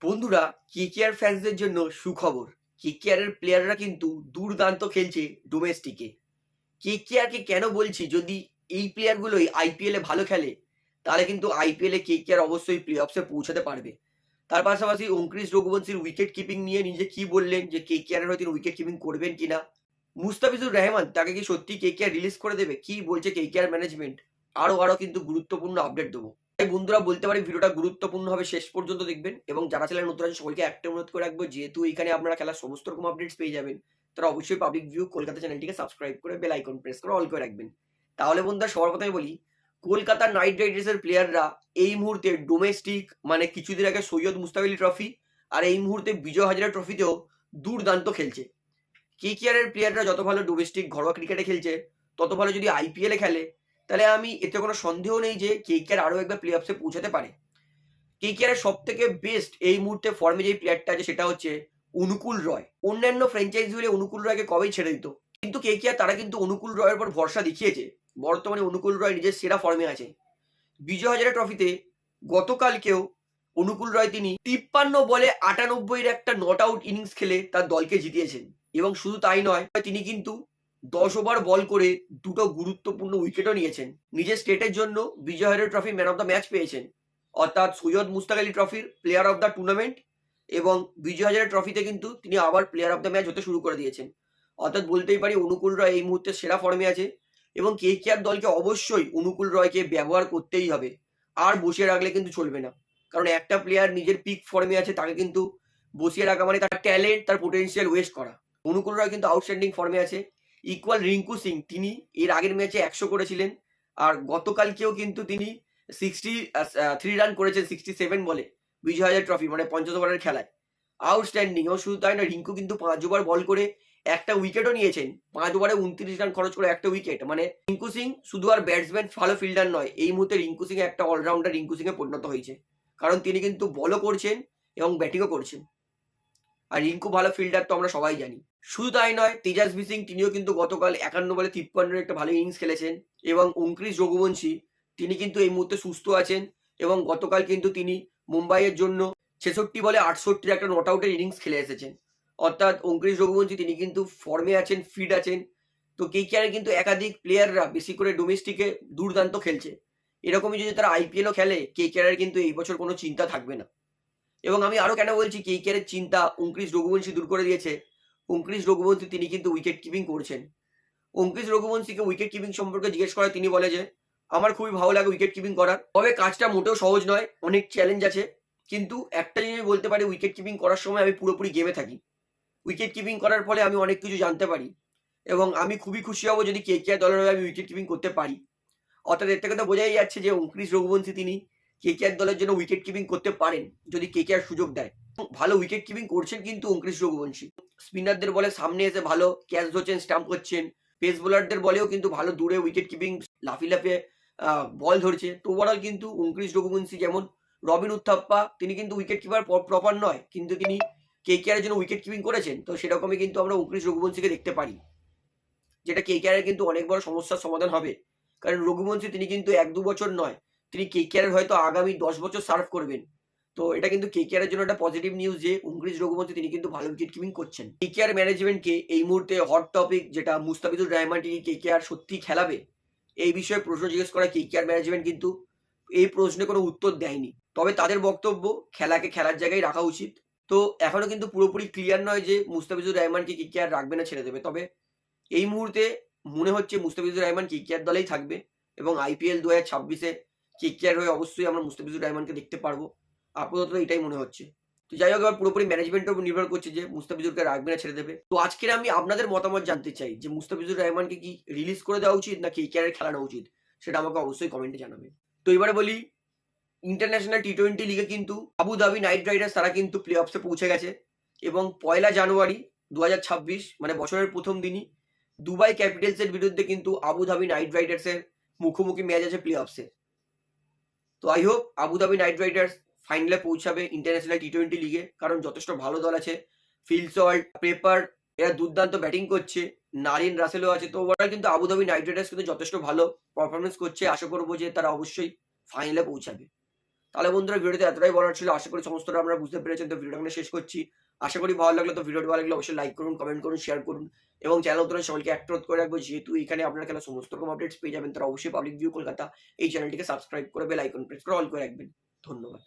বন্ধুরা কেকেআর ফ্যান্সদের জন্য সুখবর। কেকেআরের প্লেয়াররা কিন্তু দুর্দান্ত খেলছে ডোমেস্টিকে কেকেআরকে কেন বলছি, যদি এই প্লেয়ারগুলোই আইপিএলে ভালো খেলে, তাহলে কিন্তু আইপিএলে কেকেআর অবশ্যই প্লে অফসে পৌঁছাতে পারবে। তার পাশাপাশি অঙ্কুরিশ রঘুবংশীর উইকেট কিপিং নিয়ে নিজে কি বললেন যে কেকেআর হয়তো উইকেট কিপিং করবেন কিনা? মুস্তাফিজুর রহমান, তাকে কি সত্যি কেকেআর রিলিজ করে দেবে? কি বলছে কেকেআর ম্যানেজমেন্ট আরও আরও কিন্তু গুরুত্বপূর্ণ আপডেট দেবো। বন্ধুরা বলতে পারি ভিডিওটা গুরুত্বপূর্ণ হবে শেষ পর্যন্ত দেখবেন এবং যারা চ্যানেল নতুন আছে সকলকে একটা অনুরোধ করে রাখব, যেহেতু এখানে আপনারা খেলার সমস্ত রকম আপডেটস পেয়ে যাবেন, তারা অবশ্যই পাবলিক ভিউ কলকাতা চ্যানেলটিকে সাবস্ক্রাইব করে বেল আইকন প্রেস করে অল করে রাখবেন। তাহলে বন্ধুরা সবার কথাই বলি, কলকাতা নাইট রাইডার্সের প্লেয়াররা এই মুহূর্তে ডোমেস্টিক মানে কিছুদিন আগে সৈয়দ মুস্তাক আলী ট্রফি আর এই মুহূর্তে বিজয় হাজারা ট্রফিতেও দুর্দান্ত খেলছে। কেকেআর এর প্লেয়াররা যত ভালো ডোমেস্টিক ঘরোয়া ক্রিকেটে খেলছে, তত ভালো যদি আইপিএলে খেলে তাহলে আমি এতে কোনো সন্দেহ নেই যে কেকেআর আরও একবার প্লে অফসে পৌঁছাতে পারে। কেকেআর সব থেকে বেস্ট এই মুহূর্তে ফর্মে যে প্লেয়ারটা আছে সেটা হচ্ছে অনুকূল রয়। অন্যান্য ফ্র্যাঞ্চাইজি হলে অনুকূল রয়কে কবেই ছেড়ে দিত? কিন্তু কেকেআর তারা কিন্তু অনুকূল রয়ের উপর ভরসা দেখিয়েছে। বর্তমানে অনুকূল রয় নিজের সেরা ফর্মে আছে। বিজয় হাজারা ট্রফিতে গতকালকেও অনুকূল রয় তিনি তিপ্পান্ন বলে আটানব্বইয়ের একটা নট আউট ইনিংস খেলে তার দলকে জিতিয়েছেন। এবং শুধু তাই নয়, তিনি কিন্তু দশ ওভার বল করে দুটো গুরুত্বপূর্ণ উইকেটও নিয়েছেন। নিজের স্টেটের জন্য Vijay Hazare trophy man of the match পেয়েছেন। অর্থাৎ সৈয়দ মুস্তাক আলী ট্রফির প্লেয়ার অফ দ্য টুর্নামেন্ট এবং বিজয় হাজারা ট্রফিতে কিন্তু তিনি আবার প্লেয়ার অফ দ্য ম্যাচ হতে শুরু করে দিয়েছেন। অর্থাৎ বলতেই পারি, অনুকূল রয় এই মুহূর্তে সেরা ফর্মে আছে এবং কে কে আর দলকে অবশ্যই অনুকূল রয়কে ব্যবহার করতেই হবে। আর বসিয়ে রাখলে কিন্তু চলবে না। কারণ একটা প্লেয়ার নিজের পিক ফর্মে আছে, তাকে কিন্তু বসিয়ে রাখা মানে তার ট্যালেন্ট তার পোটেনশিয়াল ওয়েস্ট করা। অনুকূল রয় কিন্তু আউটস্ট্যান্ডিং ফর্মে আছে। ইকুয়াল রিঙ্কু সিং তিনি এর আগের ম্যাচে একশো করেছিলেন। আর গতকালকেও কিন্তু তিনি সিক্সটি থ্রি রান করেছেন সিক্সটি সেভেন বলে বিজয় হাজার ট্রফি মানে পঞ্চাশ ওভারের খেলায়। আউটস্ট্যান্ডিং এবং শুধু তাই না রিঙ্কু কিন্তু পাঁচ ওভার বল করে একটা উইকেটও নিয়েছেন। পাঁচ ওভারে উনত্রিশ রান খরচ করে একটা উইকেট মানে রিঙ্কু সিং শুধু আর ব্যাটসম্যান ভালো ফিল্ডার নয়, এই মুহূর্তে রিঙ্কু সিং একটা অলরাউন্ডার রিঙ্কু সিং এ পরিণত হয়েছে। কারণ তিনি কিন্তু বলও করছেন এবং ব্যাটিংও করছেন। আর রিঙ্কু ভালো ফিল্ডার তো আমরা সবাই জানি। শুধু তাই নয় তেজাসবি সিং তিনিও কিন্তু গতকাল একান্ন বলে তিপ্পান্নের একটা ভালো ইনিংস খেলেছেন এবং অঙ্কুরিশ রঘুবংশী তিনি কিন্তু এই মুহূর্তে সুস্থ আছেন এবং গতকাল কিন্তু তিনি মুম্বাইয়ের জন্য ছেষট্টি বলে আটষট্টির একটা নট আউটের ইনিংস খেলে এসেছেন। অর্থাৎ অঙ্কুরিশ রঘুবংশী তিনি কিন্তু ফর্মে আছেন ফিট আছেন। তো কে কেকেআরে কিন্তু একাধিক প্লেয়াররা বেশি করে ডোমেস্টিকে দুর্দান্ত খেলছে। এরকমই যদি তারা আইপিএলও খেলে কে কেকেআরের কিন্তু এই বছর কোনো চিন্তা থাকবে না। এবং আমি আরও কেন বলছি কেকেআরের চিন্তা অঙ্কুরিশ রঘুবংশী দূর করে দিয়েছে? অঙ্কুরিশ রঘুবংশী তিনি কিন্তু উইকেট কিপিং করছেন। অঙ্কুরিশ রঘুবংশীকে উইকেট কিপিং সম্পর্কে জিজ্ঞেস করায় তিনি বলে যে, আমার খুবই ভালো লাগে উইকেট কিপিং করার। তবে কাজটা মোটেও সহজ নয়, অনেক চ্যালেঞ্জ আছে। কিন্তু একটা জিনিস বলতে পারি উইকেট কিপিং করার সময় আমি পুরোপুরি গেমে থাকি। উইকেট কিপিং করার ফলে আমি অনেক কিছু জানতে পারি এবং আমি খুবই খুশি হব যদি কে কে দলের হয়ে আমি উইকেট কিপিং করতে পারি। অর্থাৎ এর থেকে তো বোঝাই যাচ্ছে যে অঙ্কুরিশ রঘুবংশী তিনি কে কে দলের জন্য উইকেট কিপিং করতে পারেন, যদি কে কে সুযোগ দেয়। ভালো উইকেট কিপিং করছেন কিন্তু অঙ্কুরিশ রঘুবংশী। স্পিনারদের বলে সামনে এসে ভালো ক্যাচ ধরছেন স্টাম্প করছেন। পেস বোলারদের বলেও কিন্তু ভালো দূরে উইকেট কিপিং লাফি লাফিয়ে বল ধরছে। তো ওভারঅল কিন্তু অঙ্কুরিশ রঘুবংশী যেমন, রবিন উত্থাপ্পা, তিনি কিন্তু উইকেট কিপার প্রপার নয়, কিন্তু তিনি কে কে জন্য উইকেট কিপিং করেছেন। তো সেরকমই কিন্তু আমরা উঙ্কৃশ রঘুবংশীকে দেখতে পারি। যেটা কে কে কিন্তু অনেক বড় সমস্যার সমাধান হবে। কারণ রঘুবংশী তিনি কিন্তু এক দু বছর নয় তিনি কে কে হয়তো আগামী দশ বছর সার্ভ করবেন। তো এটা কিন্তু কে কে জন্য একটা পজিটিভ নিউজ যে উঙ্কৃশ রঘুবংশী তিনি কিন্তু ভালো উইকেট কিপিং করছেন। কে কে আর ম্যানেজমেন্টকে এই মুহূর্তে হট টপিক যেটা মুস্তাফিজুর রহমান কে কে আর সত্যি খেলাবে, এই বিষয়ে প্রশ্ন জিজ্ঞেস করা কে কে আর ম্যানেজমেন্ট কিন্তু এই প্রশ্নে কোনো উত্তর দেয়নি। তবে তাদের বক্তব্য খেলাকে খেলার জায়গায় রাখা উচিত। তো এখনও কিন্তু পুরোপুরি ক্লিয়ার নয় যে মুস্তাফিজুর রহমানকে কি আর রাখবে না, ছেড়ে দেবে। তবে এই মুহূর্তে মনে হচ্ছে মুস্তাফিজুর রহমান কিকিয়ার দলেই থাকবে এবং আইপিএল দু হাজার ছাব্বিশে কিকিয়ার হয়ে অবশ্যই আমরা মুস্তাফিজুর রহমানকে দেখতে পারব। আপাতত এটাই মনে হচ্ছে। তো যাই হোক, এবার পুরোপুরি ম্যানেজমেন্টের উপর নির্ভর করছে যে মুস্তাফিজুরকে রাখবে না, ছেড়ে দেবে। তো আজকের আমি আপনাদের মতামত জানতে চাই যে মুস্তাফিজুর রহমানকে কি রিলিজ করে দেওয়া উচিত না কেকেআর খেলানো উচিত? সেটা আমাকে অবশ্যই কমেন্টে জানাবে। তো এবারে বলি ইন্টারন্যাশনাল টি টোয়েন্টি লিগে কিন্তু আবু ধাবি নাইট রাইডার্স তারা কিন্তু প্লে অফসে পৌঁছে গেছে এবং পয়লা জানুয়ারি দু হাজার ছাব্বিশ মানে বছরের প্রথম দিনই দুবাই ক্যাপিটালসের বিরুদ্ধে কিন্তু আবু ধাবি নাইট রাইডার্সের মুখোমুখি ম্যাচ আছে প্লে অফসে তো I hope Abu Dhabi Knight Riders ফাইনালে পৌঁছাবে ইন্টারন্যাশনাল টি টোয়েন্টি লিগে কারণ যথেষ্ট ভালো দল আছে। ফিলসল্ট পেপার এরা দুর্দান্ত ব্যাটিং করছে। নারিন রাসেলও আছে। তো ওরা কিন্তু আবুধাবি নাইট রাইডার্স কিন্তু যথেষ্ট ভালো পারফরমেন্স করছে। আশা করব যে তারা অবশ্যই ফাইনালে পৌঁছাবে। তাহলে বন্ধুরা ভিডিওতে এতটাই বলার ছিল। আশা করি সমস্তটা আমরা বুঝতে পেরেছেন। তো ভিডিওটা শেষ করছি। আশা করি ভালো লাগল, তো ভিডিওটি ভালো লাগলে অবশ্যই লাইক করুন কমেন্ট করুন শেয়ার করুন এবং চ্যানেল তোরা সকলকে অ্যাক্ট করে রাখব। যেহেতু এখানে আপনার খেলা সমস্ত রকম আপডেটস পেয়ে যাবেন, তারা অবশ্যই পাবলিক ভিউ কলকাতা এই চ্যানেলটিকে সাবস্ক্রাইব করে বেল আইকন প্রেস করে অল করে রাখবেন। ধন্যবাদ।